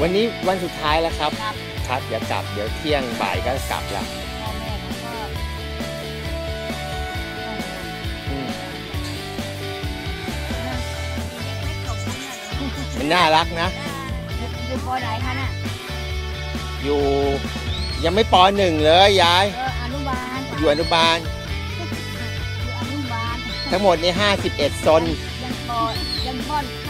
วันนี้วันสุดท้ายแล้วครับ ครับ ครับเดี๋ยวกลับเดี๋ยวเที่ยงบ่ายก็กลับละพ่อแม่เขาก็อืมมันน่ารักนะ อยู่อยู่ปอไหนคะน่ะอยู่ยังไม่ปหนึ่งเลยยาย เอออนุบาลอยู่อนุบาล อยู่อนุบาลทั้งหมดนี่ห้าสิบเอ็ดซนยังปอยังป้อนข้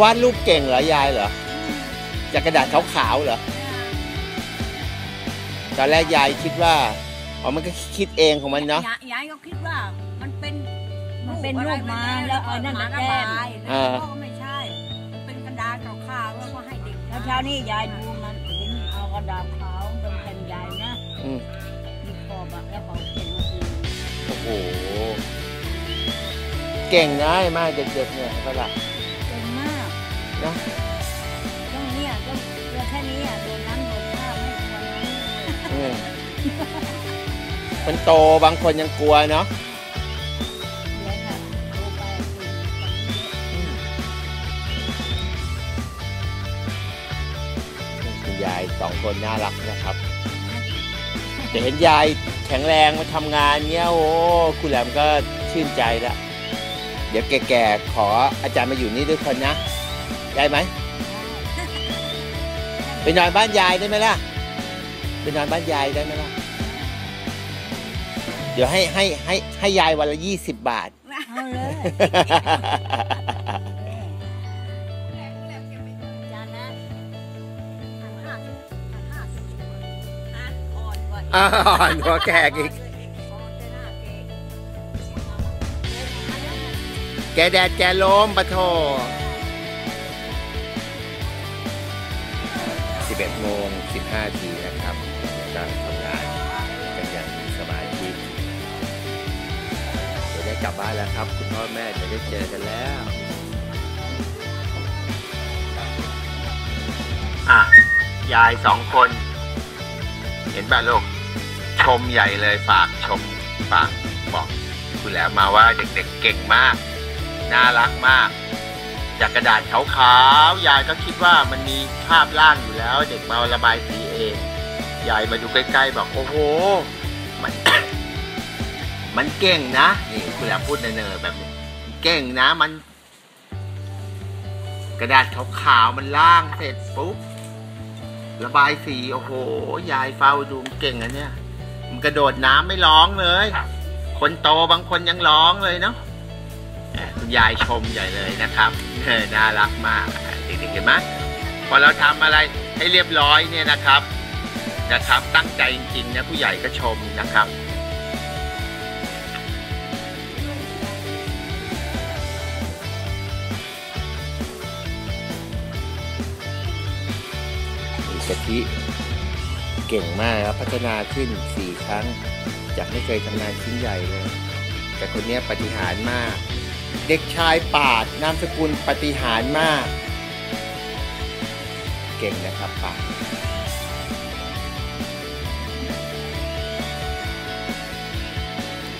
วาดรูปเก่งเหรอยายเหรอจากกระดาษขาวๆเหรอตอนแรกยายคิดว่าอ๋อมันก็คิดเองของมันเนาะยายยายก็คิดว่ามันเป็นมันเป็นรูปมาแล้วเอานั่นมาแก้มอ่าก็ไม่ใช่มันเป็นกระดาษขาวๆแล้วก็ให้เด็กแล้วเช้านี้ยายดูมันเห็นเอากระดาษขาวเป็นแผ่นใหญ่นะอืมมีขอบอะแล้วเขาเขียนว่าคือโอ้โหเก่งนะไอ้มากเด็กๆเนี่ยก็ล่ะเก่งมาก นะต้องเนี่ยต้องเรือแค่นี้อะโดนน้ำโดนข้าวไม่ควรน้ำเลยอืมคนโตบางคนยังกลัวเนาะเดี๋ยวค่ะโทรไปคุยกับคุณยายสองคนน่ารักนะครับ แต่เห็นยายแข็งแรงมาทำงานเนี้ยโอ้คุณแหลมก็ชื่นใจละเดี๋ยวแก่ๆขออาจารย์มาอยู่นี่ด้วยคนนะ ได้ไหมไปนอนบ้านยายได้ไหมล่ะไปนอนบ้านยายได้ไหมล่ะ เดี๋ยวให้ให้ให้ให้ยายวันละยี่สิบบาท เอาเลยจานนะห้าสิบห้าสิบอะอ่อนกว่าอ่อนกว่าแขกอีก อ่อนแต่หน้าเก๋ แกแดดแกลมปะโท 11โมง15ทีนะครับจะทำงานกันอย่างมีสมาธิเดี๋ยวได้กลับบ้านแล้วครับ คุณพ่อแม่จะได้เจอกันแล้ว อะ ยายสองคน เห็นป่ะลูก ชมใหญ่เลยฝากชมฝากบอกคุณแหล้วมาว่าเด็กๆเก่งมาก น่ารักมาก จากกระดาษขาวๆยายก็คิดว่ามันมีภาพล่างอยู่แล้ว เด็กมาระบายสีเองยายมาดูใกล้ๆบอกโอ้โหมัน มันเก่งนะนี่คุณแหลมพูดเนอๆแบบนี้เก่งนะมัน กระดาษขาวๆมันล่างเสร็จปุ๊บระบายสีโอ้โห ยายเฝ้าดูมันเก่งอะเนี่ยมันกระโดดน้ำไม่ร้องเลย คนโตบางคนยังร้องเลยเนาะ คุณยายชมใหญ่เลยนะครับเออน่ารักมากเด็กๆเห็นไหมพอเราทำอะไรให้เรียบร้อยเนี่ยนะครับนะครับ ตั้งใจจริงๆนะผู้ใหญ่ก็ชมนะครับมีกะทิเก่งมากครับพัฒนาขึ้น4ครั้ง จากไม่เคยทำงานชิ้นใหญ่เลย แต่คนนี้ปฏิหารมาก เด็กชายปาดนามสกุลปฏิหารมาก เก่งนะครับปาด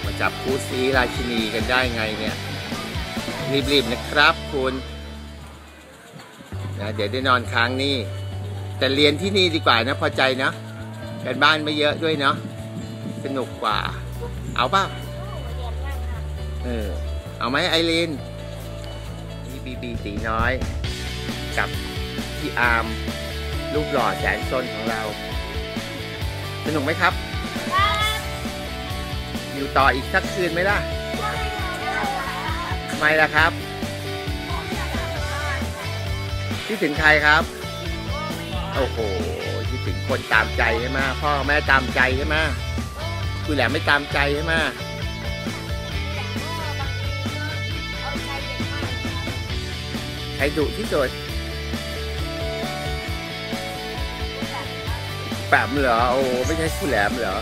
มาจับคู่ซีราชินีกันได้ไงเนี่ย รีบๆนะครับคุณนะเดี๋ยวได้นอนค้างนี่ แต่เรียนที่นี่ดีกว่านะพอใจนะการบ้านไม่เยอะด้วยเนาะสนุกกว่า เอาป่ะเออ เอาไหมไอรีนนี่บีบีตีน้อย กับพี่อาร์มลูกหล่อแสนซนของเรา สนุกไหมครับอยู่ต่ออีกสักคืนไหมล่ะทำไมล่ะครับคิดถึงใครครับ โอ้โหคิดถึงคนตามใจใช่ไหมพ่อแม่ตามใจใช่ไหมคุณแหลมไม่ตามใจใช่ไหม ใครดุที่สุดแปมเหรอ โอ้ไม่ใช่คุณแหลมเหรอ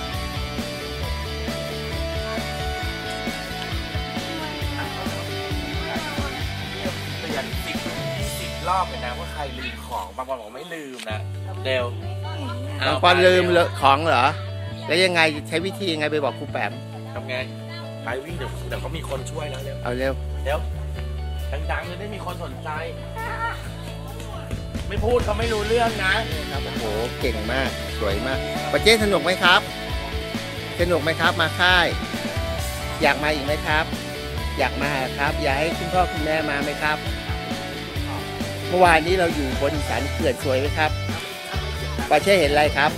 เตือนสิบยี่สิบรอบเลยนะว่าใครลืมของ บางคนบอกไม่ลืมนะ เร็วบางปอนลืมเลอะของเหรอ แล้วยังไงใช้วิธียังไงไปบอกครูแปมไทำไง ไปวิ่งเดี๋ยวเดี๋ยวเขามีคนช่วยแล้วเร็ว เอาเร็ว เร็ว ดังๆจะได้มีคนสนใจ ไม่พูดเขาไม่รู้เรื่องนะ ครับโอ้โหเก่งมากสวยมากปาเจ้สนุกไหมครับ สนุกไหมครับมาค่าย อยากมาอีกไหมครับ อยากมาครับ อยากให้คุณพ่อคุณแม่มาไหมครับ เมื่อวานนี้เราอยู่บนสันเขื่อนสวยไหมครับปาเช่เห็นอะไรครับ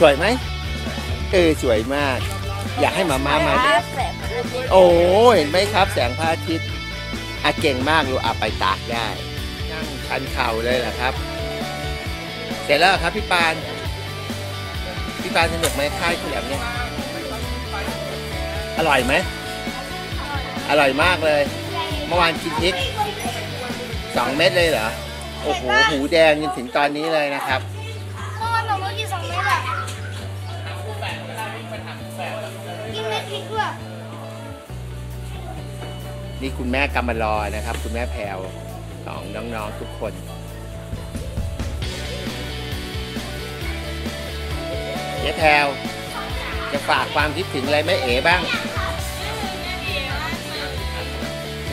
สวยไหมเออสวยมาก อยากให้มาม่ามาด้วยแสบโอ้เห็นไหมครับ แสงพระอาทิตย์อาเก่งมากอยู่อาไปตากได้ นั่งชันเข่าเลยเหรอครับ เสร็จแล้วเหรอครับพี่ปาน พี่ปานสนุกไหมค่ายข้าวแหลมเนี่ย อร่อยไหม อร่อยมากเลย เมื่อวานกินพริกสองเม็ดเลยเหรอ โอ้โห หูแดงจนถึงตอนนี้เลยนะครับ นี่คุณแม่กำมารอนะครับ คุณแม่แพรวของน้องๆทุกคนเจ๊แพรวจะฝากความคิดถึงอะไรแม่เอ๋บ้าง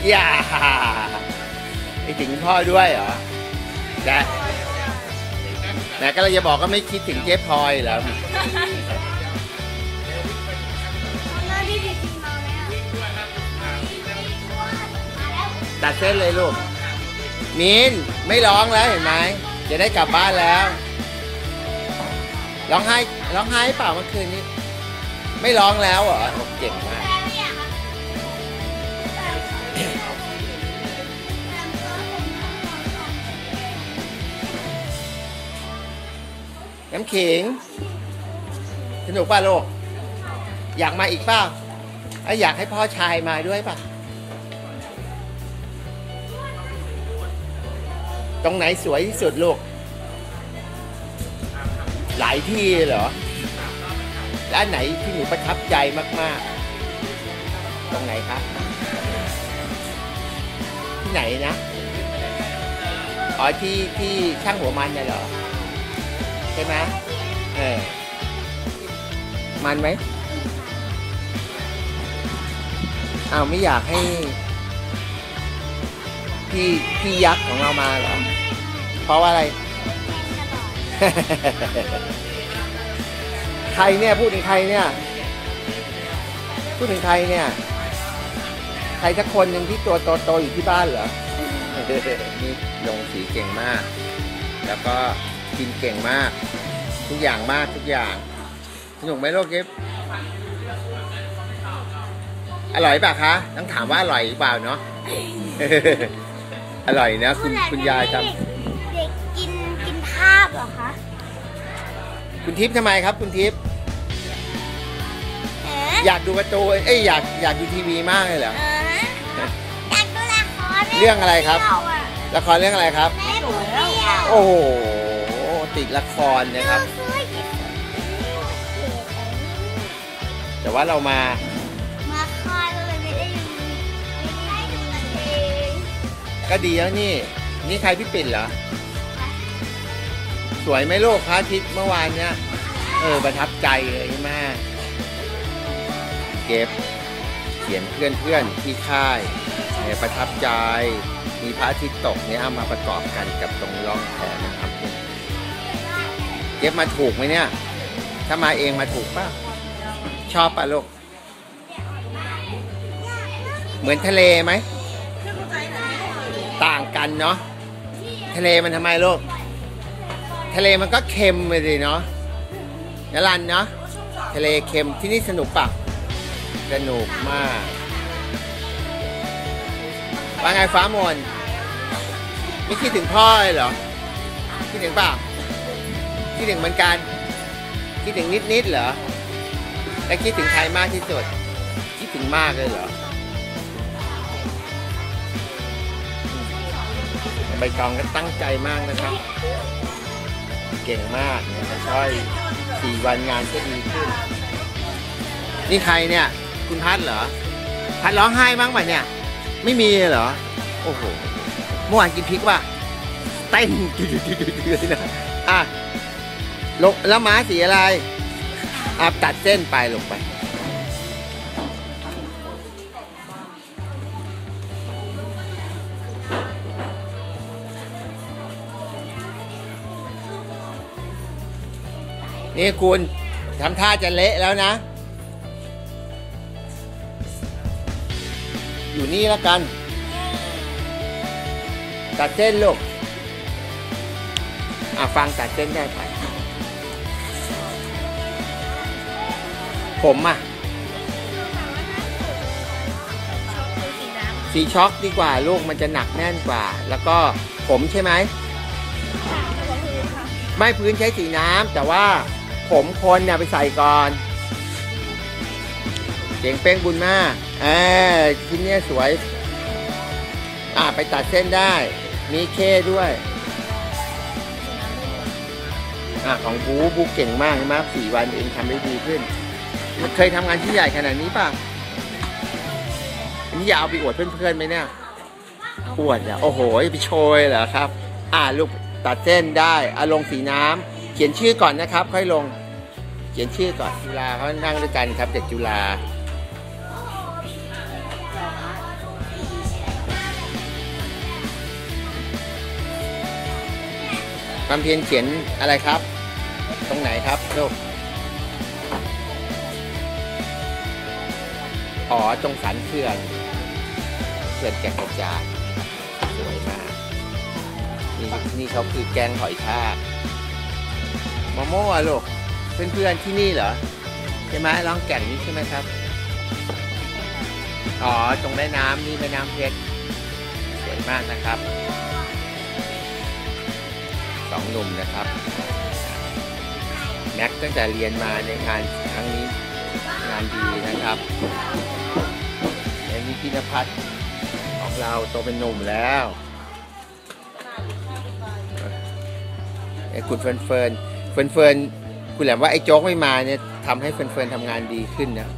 อย่าไปถึงพ่อด้วยเหรอแต่แม่ก็เลยจะบอกก็ไม่คิดถึงเจ๊พลอยเหรอ ตัดเส้นเลยลูกมินไม่ร้องแล้วเห็นไหมจะได้กลับบ้านแล้วร้องไห้ร้องไห้เปล่าเมื่อคืนนี้ ไม่ร้องแล้วเหรอโอ้เก่งมากแต่ไม่อยากอะน้ำขิงสนุกป่ะลูก อยากมาอีกเปล่าเอ้ยอยากให้พ่อชายมาด้วยป่ะ ตรงไหนสวยที่สุดลูก หลายที่เหรอและอันไหนที่หนูประทับใจมาก ๆ ตรงไหนครับที่ไหนนะ อ๋อที่ที่ช่างหัวมันน่ะเหรอ ใช่ไหมเออ มันไหมอ้าวไม่อยากให้ พี่พี่ยักษ์ของเรามาเหรอ เพราะว่าอะไร ใครเนี่ยพูดถึงใครเนี่ย พูดถึงใครเนี่ย ใครสักคนหนึ่งที่ตัวโตๆอยู่ที่บ้านเหรอ นี่ลงสีเก่งมาก แล้วก็กินเก่งมาก ทุกอย่างมากทุกอย่างสนุกไหมโลกเก็บอร่อยป่ะคะ ต้องถามว่าอร่อยหรือเปล่าเนาะ อร่อยนะคุณคุณยายทเด็กเด็กกินกินภาพเหรอคะำคุณทิพย์ทำไมครับ คุณทิพย์เอ๊ะอยากดูการ์ตูนเอ้ยอยากอยากดูทีวีมากเลยเหรอเอออยากดูละครเรื่องอะไรครับเที่ยวอะละครเรื่องอะไรครับแม่ผมเที่ยวโอ้โหติดละครนะครับซื้อกินแต่ว่าเรามามา ก็ดีแล้วนี่ นี่ใครพี่ปิ่นเหรอ สวยไหมลูกพระอาทิตย์เมื่อวานเนี้ย เออ ประทับใจเลยใช่ไหมเก็บเขียนเพื่อนเพื่อนที่ค่ายเนี่ยประทับใจ มีพระอาทิตย์ตกเนี่ยเอามาประกอบกันกับตรงร่องแพนะครับเนี่ยเก็บมาถูกไหมเนี่ย ถ้ามาเองมาถูกป่ะ ชอบป่ะลูก เหมือนทะเลไหม ต่างกันเนาะทะเลมันทำไมลูก ทะเลมันก็เค็มเลยสิเนาะนรันเนาะทะเลเค็มที่นี่สนุกปะสนุกมากว่าไงฟ้ามนไม่คิดถึงพ่อเลยเหรอคิดถึงเปล่าคิดถึงเหมือนกันคิดถึงนิดๆเหรอแล้วคิดถึงใครมากที่สุดคิดถึงมากเลยเหรอ ใบตองก็ตั้งใจมากนะครับ เก่งมากนะครับช่อยสี่วันงานก็ดีขึ้น นี่ใครเนี่ย คุณพัดเหรอ พัดร้องไห้บ้างป่ะเนี่ย ไม่มีเหรอ โอ้โห เมื่อวานกินพริกป่ะเต้นดืดๆๆๆเลยนะอะลงแล้วม้าสีอะไรอะตัดเส้นไปลงไป นี่คุณทำท่าจะเละแล้วนะ อยู่นี่แล้วกัน ตัดเส้นลูกอะฟังตัดเส้นได้ไป ผมอะ สีช็อกดีกว่าลูกมันจะหนักแน่นกว่า แล้วก็ผมใช่ไหม ไม่พื้นใช้สีน้ำแต่ว่า ผมคนเนี่ยไปใส่ก่อนเจ๋งเป้งบุญมากเออชิ้นเนี้ยสวย อ่าไปตัดเส้นได้ มีเคด้วย อ่าของบูบูเก่งมากใช่ไหมสี่วันเองทำได้ดีขึ้นเคยทำงานที่ใหญ่ขนาดนี้ป่ะอันนี้อยากเอาไปอวดเพื่อนๆไหมเนี่ยอวดอะโอ้โห ไปโชยเหรอครับ อ่าลูกตัดเส้นได้อาลงสีน้ำเขียนชื่อก่อนนะครับ ค่อยลง เขียนชื่อก่อนจุฬาเขานั่งด้วยกันครับเด็กจุฬาความเพียรเขียนอะไรครับ ตรงไหนครับลูกอ๋อตรงสันเขื่อนเขื่อนแก่งกระจานสวยมากนี่นี่เขาคือแกงหอยทาก มะม่วงอะลูกเพื่อนๆที่นี่เหรอใช่ไหมร้องแก่งนี้ใช่ไหมครับ อ๋อตรงแม่น้ำนี่แม่น้ำเพชรสวยมากนะครับสองหนุ่มนะครับแม็กตั้งแต่เรียนมาในงานครั้งนี้งานดีนะครับและนี่พินพัฒน์ของเราโตเป็นหนุ่มแล้วไอ้คุณเฟิร์น เฟิร์นเฟิร์นคุณแหลมว่าไอ้โจ๊กไม่มาเนี่ยทำให้เฟิร์นเฟิร์นทำงานดีขึ้นนะ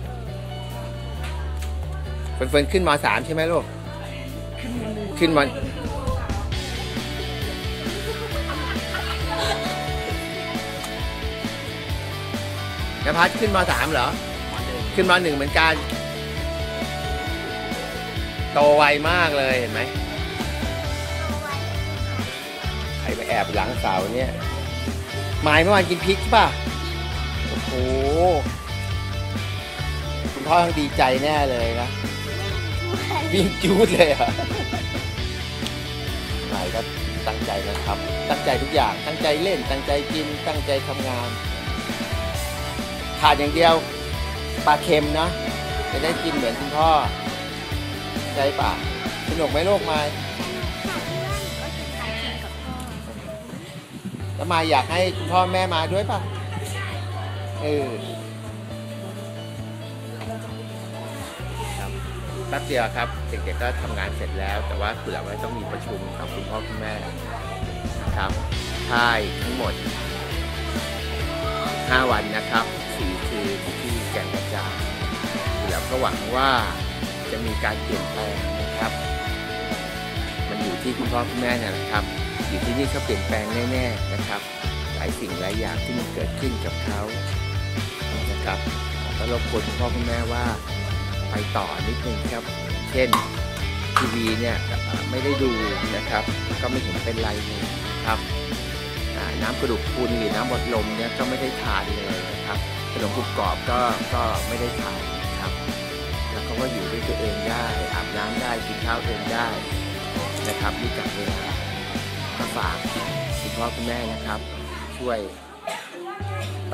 เฟิร์นเฟิร์นขึ้นมสามใช่ไหมลูก ขึ้นมนภัสขึ้นมสามเหรอ ขึ้นมหนึ่งเหมือนกัน โตไวมากเลยเห็นไหมใครมาแอบหลังเสาเนี่ย หมายเมื่อวานกินพริกใช่ป่ะ โอ้โห คุณพ่อต้องดีใจแน่เลยนะ วิ่งจูดเลยอะหมายก็ตั้งใจนะครับ ตั้งใจทุกอย่าง ตั้งใจเล่น ตั้งใจกิน ตั้งใจทำงาน ขาดอย่างเดียวปลาเค็มนะ จะได้กินเหมือนคุณพ่อใช่ป่ะสนุกไหมโลกไม้ แล้วมาอยากให้คุณพ่อแม่มาด้วยป่ะ เออครับแป๊บเดียวครับ เด็กๆก็ทำงานเสร็จแล้ว แต่ว่าเผื่อไว้ต้องมีประชุมกับคุณพ่อคุณแม่นะครับค่ายทั้งหมด 5 วันนะครับ4คืนที่แก่งกระจานแล้วก็หวังว่าจะมีการเปลี่ยนแปลงนะครับ มันอยู่ที่คุณพ่อคุณแม่เนี่ยนะครับ อยู่ที่นี่เขาเปลี่ยนแปลงแน่ๆนะครับ หลายสิ่งหลายอย่างที่มันเกิดขึ้นกับเขานะครับก็รบกวนคุณพ่อคุณแม่ว่าไปต่อนิดนึงครับ เช่นทีวีเนี่ยไม่ได้ดูนะครับ ก็ไม่เห็นเป็นไรเลยครับน้ำกระดูกพรุนหรือน้ำบดลมเนี่ยก็ไม่ได้ทานเลยนะครับขนมกรุบกรอบก็ก็ไม่ได้ทานนะครับ แล้วเขาก็อยู่ด้วยตัวเองได้อาบน้ำได้กินข้าวเองได้นะครับรู้จักเวลา ฝากคุณพ่อคุณแม่นะครับ ช่วย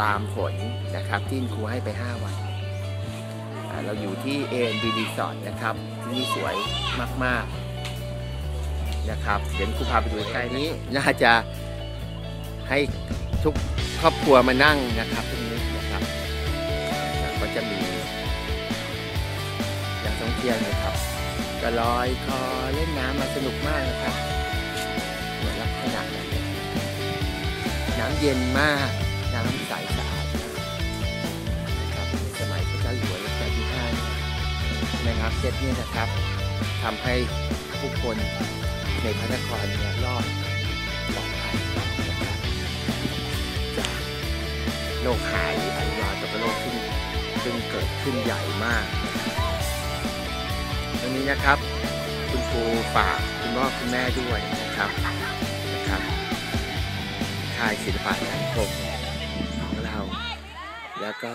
ตามผลนะครับที่ครูให้ไป 5 วัน เราอยู่ที่ ANB Resort นะครับ ที่นี่สวยมาก ๆ นะครับ เดี๋ยวครูพาไปดูใกล้นี้ น่าจะให้ทุกครอบครัวมานั่งนะครับตรงนี้นะครับ ก็จะมีนักท่องเที่ยวนะครับ ก็ลอยคอเล่นน้ำมาสนุกมากนะครับ น้ำเย็นมาก น้ำใสสะอาดนะครับในสมัยพระเจ้าอยู่หัวรัชกาลที่ห้านี่ยแม่น้ำเจ็ดเนี่ยนะครับทำให้ผู้คนในพระนครเนี่ยรอดปลอดภัยนะครับจากโรคหายอหิวาตกโรคซึ่งซึ่งเกิดขึ้นใหญ่มากตรงนี้นะครับ คุณครูฝากคุณพ่อคุณแม่ด้วยนะครับ ค่ายศิลปะสังคมของเรา แล้วก็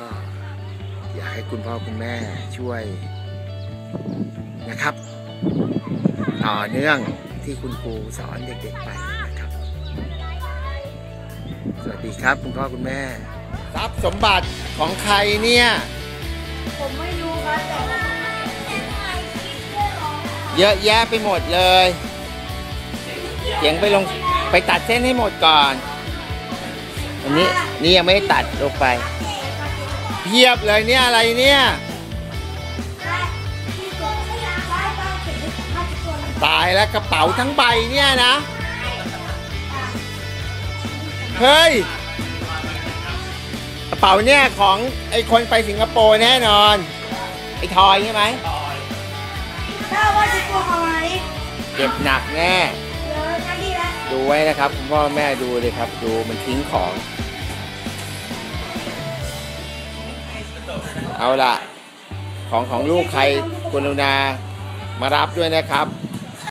อยากให้คุณพ่อคุณแม่ช่วยนะครับ ต่อเนื่องที่คุณครูสอนเด็กๆไปนะครับ สวัสดีครับคุณพ่อคุณแม่ ทรัพย์สมบัติของใครเนี่ยผมไม่รู้ครับแต่ว่าเยอะแยะไปหมดเลยเสียงไปลงไปตัดเส้นให้หมดก่อน อันนี้นี่ยังไม่ได้ตัดลงไป เพียบเลยเนี่ยอะไรเนี่ย ตายแล้วกระเป๋าทั้งใบเนี่ยนะ เฮ้ย กระเป๋าเนี่ยของไอคนไปสิงคโปร์แน่นอน ไอทอยใช่ไหมถ้าว่าจะกลัวหายเจ็บหนักแน่เดี๋ยวจะ ดูไว้นะครับคุณพ่อแม่ดูเลยครับ ดูมันทิ้งของ เอาล่ะของของลูกใครกรุณามารับด้วยนะครับ